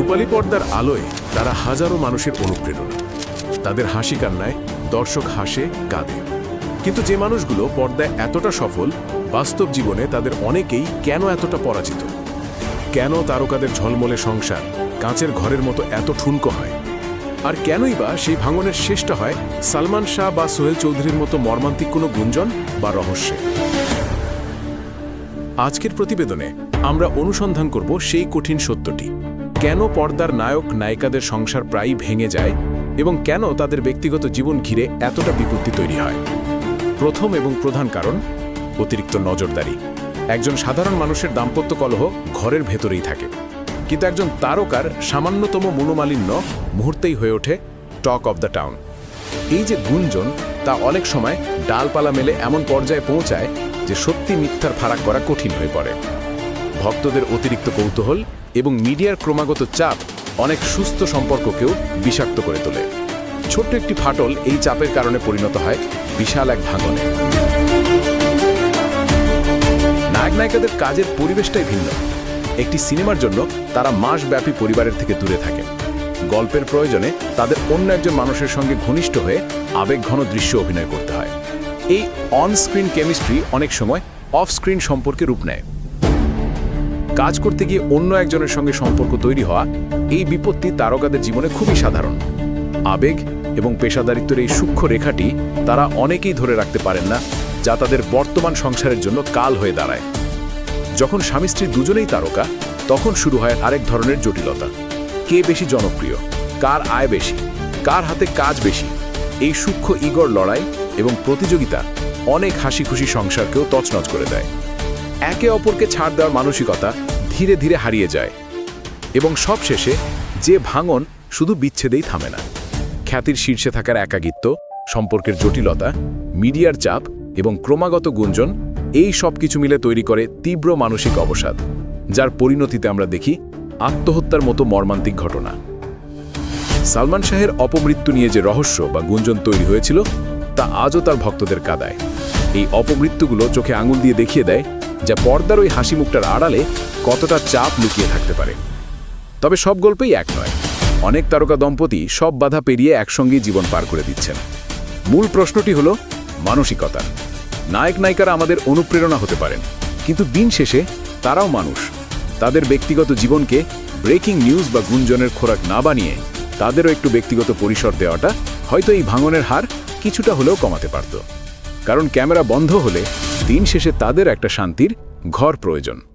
রূপালী পর্দার আলোয় তারা হাজারো মানুষের অনুপ্রেরণা। তাদের হাসি কান্নায় দর্শক হাসে, কাঁদে। কিন্তু যে মানুষগুলো পর্দায় এতটা সফল, বাস্তব জীবনে তাদের অনেকেই কেন এতটা পরাজিত? কেন তারকাদের ঝলমলে সংসার, কাঁচের ঘরের মতো এত ঠুনকো হয়? আর কেনই বা সেই ভাঙনের শেষটা হয় সালমান শাহ বা সোহেল চৌধুরীর মতো মর্মান্তিক কোনো গুঞ্জন বা রহস্যে? আজকের প্রতিবেদনে আমরা অনুসন্ধান করব সেই কঠিন সত্যটি। কেন পর্দার নায়ক, নায়িকাদের সংসার প্রায়ই ভেঙে যায় এবং কেন তাদের ব্যক্তিগত জীবন ঘিরে এতটা বিপত্তি তৈরি হয়? প্রথম এবং প্রধান কারণ, অতিরিক্ত নজরদারি। একজন সাধারণ মানুষের দাম্পত্য কলহ ঘরের ভেতরেই থাকে। কিন্তু একজন তারকার সামান্যতম মনোমালিন্য মুহূর্তেই হয়ে ওঠে টক অব দ্য টাউন। এই যে গুঞ্জন, তা অনেক সময় ডালপালা মেলে এমন পর্যায়ে পৌঁছায় যে সত্যি মিথ্যার ফারাক করা কঠিন হয়ে পড়ে। ভক্তদের অতিরিক্ত কৌতূহল এবং মিডিয়ার ক্রমাগত চাপ অনেক সুস্থ সম্পর্ককেও বিষাক্ত করে তোলে। ছোট্ট একটি ফাটল এই চাপের কারণে পরিণত হয় বিশাল এক ভাঙনে। নায়ক নায়িকাদের কাজের পরিবেশটাই ভিন্ন। একটি সিনেমার জন্য তারা মাসব্যাপী পরিবারের থেকে দূরে থাকেন। গল্পের প্রয়োজনে তাদের অন্য একজন মানুষের সঙ্গে ঘনিষ্ঠ হয়ে আবেগঘন দৃশ্য অভিনয় করতে হয়। এই অন স্ক্রিন কেমিস্ট্রি অনেক সময় অফ স্ক্রিন সম্পর্কে রূপ নেয়। কাজ করতে গিয়ে অন্য একজনের সঙ্গে সম্পর্ক তৈরি হওয়া এই বিপত্তি তারকাদের জীবনে খুবই সাধারণ। আবেগ এবং পেশাদারিত্বের এই সূক্ষ্ম রেখাটি তারা অনেকেই ধরে রাখতে পারেন না, যা তাদের বর্তমান সংসারের জন্য কাল হয়ে দাঁড়ায়। যখন স্বামী স্ত্রী দুজনেই তারকা, তখন শুরু হয় আরেক ধরনের জটিলতা। কে বেশি জনপ্রিয়? কার আয় বেশি? কার হাতে কাজ বেশি? এই সূক্ষ্ম ইগর লড়াই এবং প্রতিযোগিতা অনেক হাসি খুশি সংসারকেও তছনছ করে দেয়। একে অপরকে ছাড় দেওয়ার মানসিকতা ধীরে ধীরে হারিয়ে যায়। এবং সবশেষে যে ভাঙন শুধু বিচ্ছেদেই থামে না। খ্যাতির শীর্ষে থাকার একাকিত্ব, সম্পর্কের জটিলতা, মিডিয়ার চাপ এবং ক্রমাগত গুঞ্জন এই সব কিছু মিলে তৈরি করে তীব্র মানসিক অবসাদ, যার পরিণতিতে আমরা দেখি আত্মহত্যার মতো মর্মান্তিক ঘটনা। সালমান শাহের অপমৃত্যু নিয়ে যে রহস্য বা গুঞ্জন তৈরি হয়েছিল, তা আজও তার ভক্তদের কাদায়। এই অপমৃত্যুগুলো চোখে আঙুল দিয়ে দেখিয়ে দেয় যা পর্দার ওই হাসি মুখটার আড়ালে কতটা চাপ লুকিয়ে থাকতে পারে। তবে সব গল্পই এক নয়। অনেক তারকা দম্পতি সব বাধা পেরিয়ে একসঙ্গেই জীবন পার করে দিচ্ছেন। মূল প্রশ্নটি হলো, মানসিকতা। নায়ক নায়িকারা আমাদের অনুপ্রেরণা হতে পারেন, কিন্তু দিন শেষে তারাও মানুষ। তাদের ব্যক্তিগত জীবনকে ব্রেকিং নিউজ বা গুঞ্জনের খোরাক না বানিয়ে তাদেরও একটু ব্যক্তিগত পরিসর দেওয়াটা হয়তো এই ভাঙনের হার কিছুটা হলেও কমাতে পারত। কারণ ক্যামেরা বন্ধ হলে দিন শেষে তাদের একটা শান্তির ঘর প্রয়োজন।